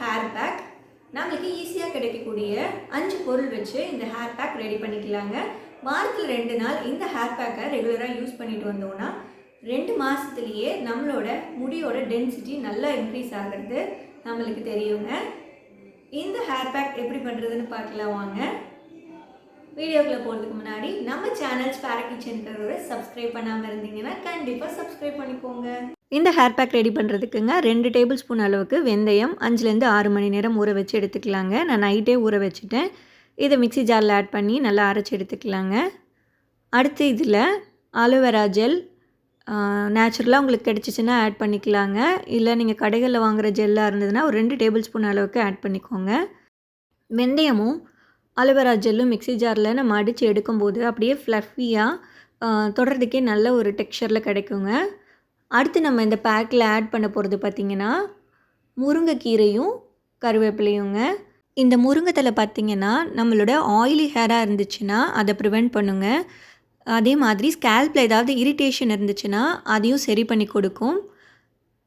Hair pack நம்மளுக்கு ஈஸியாக கிடைக்கக்கூடிய அஞ்சு பொருள் வச்சு இந்த ஹேர் பேக் ரெடி பண்ணிக்கலாங்க. வாரத்தில் ரெண்டு நாள் இந்த ஹேர் பேக்கை ரெகுலராக யூஸ் பண்ணிட்டு வந்தோம்னா ரெண்டு மாதத்துலேயே நம்மளோட முடியோட டென்சிட்டி நல்லா இன்க்ரீஸ் ஆகிறது நம்மளுக்கு தெரியுங்க. இந்த ஹேர் பேக் எப்படி பண்ணுறதுன்னு பார்க்கலாம் வாங்க. வீடியோக்குள்ளே போகிறதுக்கு முன்னாடி நம்ம சேனல் ஸ்பேர கிச்சன்கிறத சப்ஸ்கிரைப் பண்ணாமல் இருந்தீங்கன்னா கண்டிப்பாக சப்ஸ்கிரைப் பண்ணிக்கோங்க. இந்த ஹேர் பேக் ரெடி பண்ணுறதுக்குங்க ரெண்டு டேபிள் ஸ்பூன் அளவுக்கு வெந்தயம் அஞ்சுலேருந்து ஆறு மணி நேரம் ஊற வச்சு எடுத்துக்கலாங்க. நான் நைட்டே ஊற வச்சுட்டேன். இதை மிக்ஸி ஜாரில் ஆட் பண்ணி நல்லா அரைச்சி எடுத்துக்கலாங்க. அடுத்து இதில் அலோவேரா ஜெல் நேச்சுரலாக உங்களுக்கு கிடச்சிச்சின்னா ஆட் பண்ணிக்கலாங்க. இல்லை நீங்கள் கடைகளில் வாங்குகிற ஜெல்லாக இருந்ததுன்னா ஒரு ரெண்டு டேபிள் ஸ்பூன் அளவுக்கு ஆட் பண்ணிக்கோங்க. வெந்தயமும் அலோவேரா ஜெல்லும் மிக்ஸி ஜாரில் நம்ம அடித்து எடுக்கும்போது அப்படியே ஃப்ளஃபியாக தொடர்றதுக்கே நல்ல ஒரு டெக்ஸ்சரில் கிடைக்குங்க. அடுத்து நம்ம இந்த பேக்கில் ஆட் பண்ண போகிறது பார்த்திங்கன்னா முருங்கைக்கீரையும் கருவேப்பிலையுங்க. இந்த முருங்கைத்தலை பார்த்திங்கன்னா நம்மளோட ஆயிலி ஹேராக இருந்துச்சுன்னா அதை ப்ரிவெண்ட் பண்ணுங்க. அதே மாதிரி ஸ்கேல்பில் ஏதாவது இரிட்டேஷன் இருந்துச்சுன்னா அதையும் சரி பண்ணி கொடுக்கும்.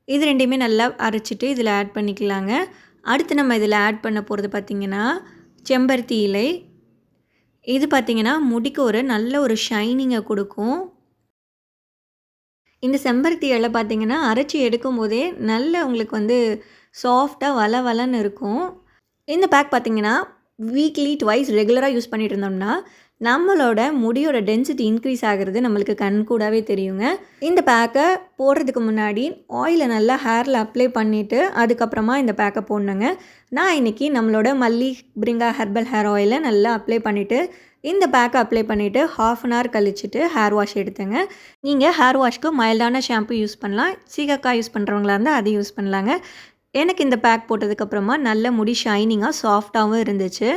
இது ரெண்டையுமே நல்லா அரைச்சிட்டு இதில் ஆட் பண்ணிக்கலாங்க. அடுத்து நம்ம இதில் ஆட் பண்ண போகிறது பார்த்திங்கன்னா செம்பருத்தி இலை. இது பார்த்திங்கன்னா முடிக்கு ஒரு நல்ல ஒரு ஷைனிங்கை கொடுக்கும். இந்த செம்பருத்தி இலை பார்த்திங்கன்னா அரைச்சி எடுக்கும் போதே நல்ல உங்களுக்கு வந்து சாஃப்டாக வள வளன்னு இருக்கும். இந்த பேக் பார்த்திங்கன்னா வீக்லி ட்வைஸ் ரெகுலராக யூஸ் பண்ணிட்டு இருந்தோம்னா நம்மளோட முடியோட டென்சிட்டி இன்க்ரீஸ் ஆகிறது நம்மளுக்கு கண் கூடாவே தெரியுங்க. இந்த பேக்கை போடுறதுக்கு முன்னாடி ஆயிலை நல்லா ஹேரில் அப்ளை பண்ணிவிட்டு அதுக்கப்புறமா இந்த பேக்கை போடணுங்க. நான் இன்றைக்கி நம்மளோட மல்லி பிரிங்கா ஹெர்பல் ஹேர் ஆயிலை நல்லா அப்ளை பண்ணிவிட்டு இந்த பேக்கை அப்ளை பண்ணிவிட்டு ஹாஃப் அன் ஹவர் கழிச்சிட்டு ஹேர் வாஷ் எடுத்தேங்க. நீங்கள் ஹேர் வாஷ்க்கு மைல்டான ஷாம்பு யூஸ் பண்ணலாம். சீகக்காய் யூஸ் பண்ணுறவங்களா இருந்தால் அதை யூஸ் பண்ணலாங்க. எனக்கு இந்த பேக் போட்டதுக்கப்புறமா நல்ல முடி ஷைனிங்காக சாஃப்டாகவும் இருந்துச்சு.